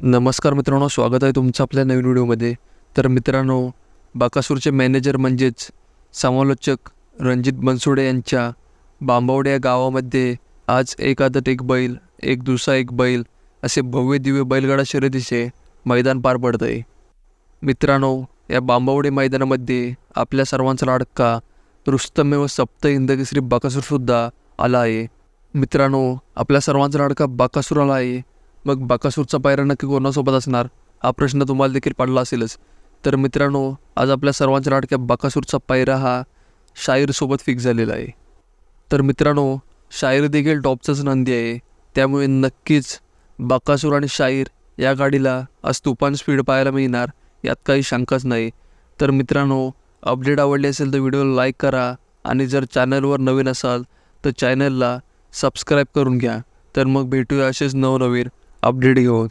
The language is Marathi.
नमस्कार मित्रांनो स्वागत आहे तुमचं आपल्या नवीन व्हिडिओमध्ये. तर मित्रांनो बाकासूरचे मॅनेजर म्हणजेच समालोचक रणजित बनसोडे यांच्या बांबवडे या गावामध्ये आज एक आदत एक बैल एक दुसरा एक बैल असे भव्य दिव्य बैलगाडा शर्यतीचे मैदान पार पडत आहे मित्रांनो या बांबवडे मैदानामध्ये आपल्या सर्वांचा लाडका रुस्तमेव सप्त हिंदकेसरी बाकासूरसुद्धा आला आहे. मित्रांनो आपल्या सर्वांचा लाडका बाकासूर आला आहे. मग बाकासूरचा पायरा नक्की कोणासोबत असणार? हा प्रश्न तुम्हाला देखील पडला असेलच. तर मित्रांनो आज आपल्या सर्वांच्या लाडक्या बाकासूरचा पायरा हा शाहीरसोबत फिक्स झालेला आहे. तर मित्रांनो शाहीर देखील टॉपचाच नंदी आहे. त्यामुळे नक्कीच बाकासूर आणि शाहीर या गाडीला आज तुफान स्पीड पाहायला मिळणार यात काही शंकाच नाही. तर मित्रांनो अपडेट आवडली असेल तर व्हिडिओला लाईक करा आणि जर चॅनलवर नवीन असाल तर चॅनलला सबस्क्राईब करून घ्या. तर मग भेटूया असेच नवनवीन अपडेट घेऊन.